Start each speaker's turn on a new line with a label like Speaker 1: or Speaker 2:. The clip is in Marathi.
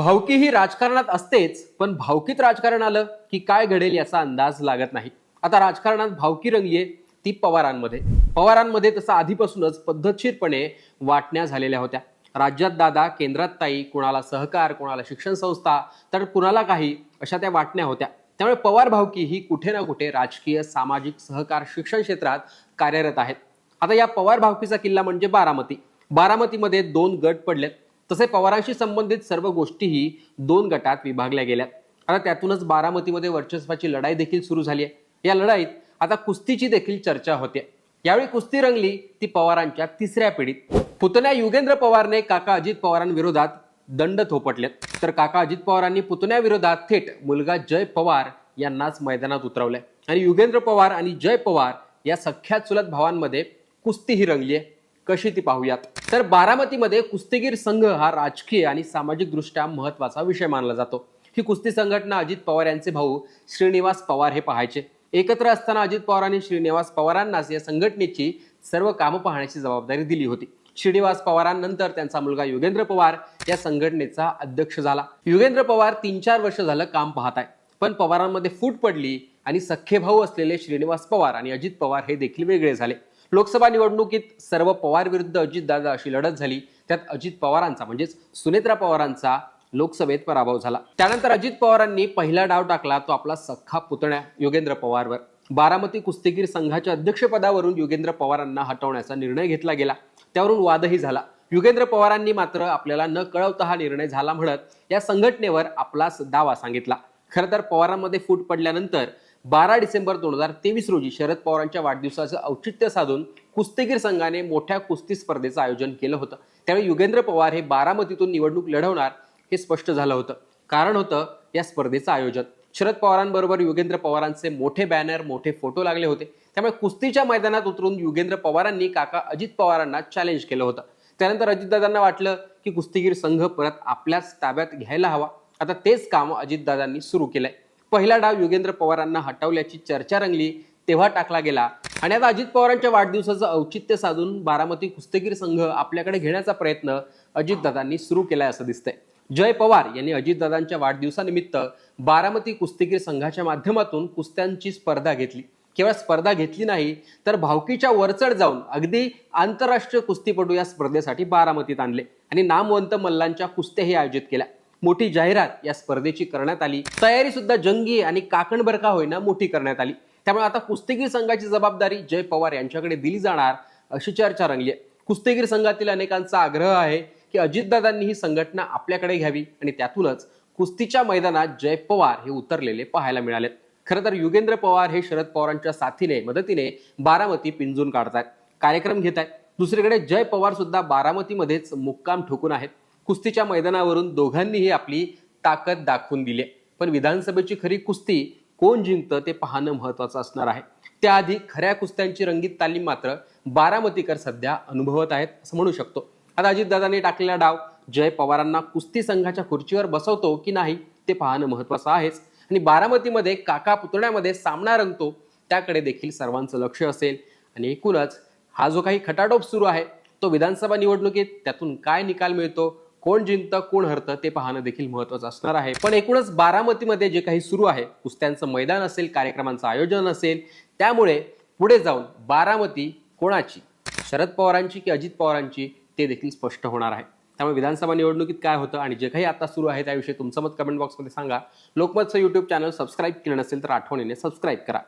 Speaker 1: भावकी ही राजकारणात असतेच पण भावकीत राजकारण आलं की काय घडेल याचा अंदाज लागत नाही. आता राजकारणात भावकी रंगलीये ती पवारांमध्ये. पवारांमध्ये तसं आधीपासूनच पद्धतशीरपणे वाटण्या झालेल्या होत्या. राज्यात दादा केंद्रात ताई कुणाला सहकार कुणाला शिक्षण संस्था तर कुणाला काही अशा त्या वाटण्या होत्या. त्यामुळे पवार भावकी ही कुठे ना कुठे राजकीय सामाजिक सहकार शिक्षण क्षेत्रात कार्यरत आहेत. आता या पवार भावकीचा किल्ला म्हणजे बारामती. बारामतीमध्ये दोन गट पडलेत. तसे पवारांशी संबंधित सर्व गोष्टीही दोन गटात विभागल्या गेल्या. आता त्यातूनच बारामतीमध्ये वर्चस्वाची लढाई देखील सुरू झाली आहे. या लढाईत आता कुस्तीची देखील चर्चा होते. यावेळी कुस्ती रंगली ती पवारांच्या तिसऱ्या पिढीत. पुतण्या युगेंद्र पवारने काका अजित पवारांविरोधात दंड थोपटलेत तर काका अजित पवारांनी पुतण्याविरोधात थेट मुलगा जय पवार यांनाच मैदानात उतरवलंय आणि युगेंद्र पवार आणि जय पवार या सख्या चुलत भावांमध्ये कुस्ती ही रंगली आहे. कशी ती पाहूयात? तर बारामतीमध्ये कुस्तीगीर संघ हा राजकीय आणि सामाजिक दृष्ट्या महत्त्वाचा विषय मानला जातो. ही कुस्ती संघटना अजित पवार यांचे भाऊ श्रीनिवास पवार हे पाहायचे. एकत्र असताना अजित पवारांनी श्रीनिवास पवारांनाच या संघटनेची सर्व कामं पाहण्याची जबाबदारी दिली होती. श्रीनिवास पवारांनंतर त्यांचा मुलगा युगेंद्र पवार या संघटनेचा अध्यक्ष झाला. युगेंद्र पवार तीन चार वर्ष झालं काम पाहत आहे पण पवारांमध्ये फूट पडली आणि सख्खे भाऊ असलेले श्रीनिवास पवार आणि अजित पवार हे देखील वेगळे झाले. लोकसभा निवडणुकीत सर्व पवार विरुद्ध अजितदादा अशी लढत झाली. त्यात अजित पवारांचा म्हणजेच सुनेत्रा पवारांचा लोकसभेत पराभव झाला. त्यानंतर अजित पवारांनी पहिला डाव टाकला तो आपला सख्खा पुतण्या योगेंद्र पवारवर. बारामती कुस्तीगीर संघाच्या अध्यक्षपदावरून योगेंद्र पवारांना हटवण्याचा निर्णय घेतला गेला. त्यावरून वादही झाला. युगेंद्र पवारांनी मात्र आपल्याला न कळवता हा निर्णय झाला म्हणत या संघटनेवर आपलाच दावा सांगितला. खरं तर पवारांमध्ये फूट पडल्यानंतर बारा डिसेंबर दोन हजार तेवीस रोजी शरद पवारांच्या वाढदिवसाचं औचित्य साधून कुस्तीगीर संघाने मोठ्या कुस्ती स्पर्धेचं आयोजन केलं होतं. त्यावेळी युगेंद्र पवार हे बारामतीतून निवडणूक लढवणार हे स्पष्ट झालं होतं. कारण होतं या स्पर्धेचं आयोजन. शरद पवारांबरोबर युगेंद्र पवारांचे मोठे बॅनर मोठे फोटो लागले होते. त्यामुळे कुस्तीच्या मैदानात उतरून युगेंद्र पवारांनी काका अजित पवारांना चॅलेंज केलं होतं. त्यानंतर अजितदादांना वाटलं की कुस्तीगीर संघ परत आपल्याच ताब्यात घ्यायला हवा. आता तेच काम अजितदादांनी सुरू केलंय. पहिला डाव योगेंद्र पवारांना हटवल्याची चर्चा रंगली तेव्हा टाकला गेला. आणि आता अजित पवारांच्या वाढदिवसाचं औचित्य साधून बारामती कुस्तीगीर संघ आपल्याकडे घेण्याचा प्रयत्न अजितदादांनी सुरू केलाय असं दिसतंय. जय पवार यांनी अजितदादांच्या वाढदिवसानिमित्त बारामती कुस्तीगीर संघाच्या माध्यमातून कुस्त्यांची स्पर्धा घेतली. केवळ स्पर्धा घेतली नाही तर भावकीच्या वरचढ जाऊन अगदी आंतरराष्ट्रीय कुस्तीपटू या स्पर्धेसाठी बारामतीत आणले. आणि नामवंत मल्लांच्या कुस्त्याही आयोजित केल्या. मोठी जाहिरात या स्पर्धेची करण्यात आली. तयारी सुद्धा जंगी आणि काकणभर का होईना मोठी करण्यात आली. त्यामुळे आता कुस्तीगीर संघाची जबाबदारी जय पवार यांच्याकडे दिली जाणार अशी चर्चा रंगली आहे. कुस्तीगीर संघातील अनेकांचा आग्रह आहे की अजितदादांनी ही संघटना आपल्याकडे घ्यावी आणि त्यातूनच कुस्तीच्या मैदानात जय पवार हे उतरलेले पाहायला मिळालेत खरं तर युगेंद्र पवार हे शरद पवारांच्या साथीने मदतीने बारामती पिंजून काढतायत. कार्यक्रम घेत आहेत दुसरीकडे जय पवार सुद्धा बारामतीमध्येच मुक्काम ठोकून आहेत. कुस्तीच्या मैदानावरून दोघांनीही आपली ताकद दाखवून दिली. आहे. पण विधानसभेची खरी कुस्ती कोण जिंकतं ते पाहणं महत्वाचं असणार आहे. त्याआधी खऱ्या कुस्त्यांची रंगीत तालीम मात्र बारामतीकर सध्या अनुभवत आहेत असं म्हणू शकतो. आता अजितदादांनी टाकलेला डाव जय पवारांना कुस्ती संघाच्या खुर्चीवर बसवतो की नाही ते पाहणं महत्वाचं आहेच. आणि बारामतीमध्ये काका पुतण्यामध्ये सामना रंगतो त्याकडे देखील सर्वांचं लक्ष असेल. आणि एकूणच हा जो काही खटाटोप सुरू आहे तो विधानसभा निवडणुकीत त्यातून काय निकाल मिळतो कोण जिंकतं कोण हरतं ते पाहणं देखील महत्वाचं असणार आहे. पण एकूणच बारामतीमध्ये जे काही सुरू आहे कुस्त्यांचं मैदान असेल कार्यक्रमांचं आयोजन असेल त्यामुळे पुढे जाऊन बारामती कोणाची? शरद पवारांची की अजित पवारांची ते देखील स्पष्ट होणार आहे. त्यामुळे विधानसभा निवडणुकीत काय होतं आणि जे काही आता सुरू आहे त्याविषयी तुमचं मत कमेंट बॉक्समध्ये सांगा. लोकमतचं यूट्यूब चॅनल सबस्क्राईब केलं नसेल तर आठवणीने सबस्क्राईब करा.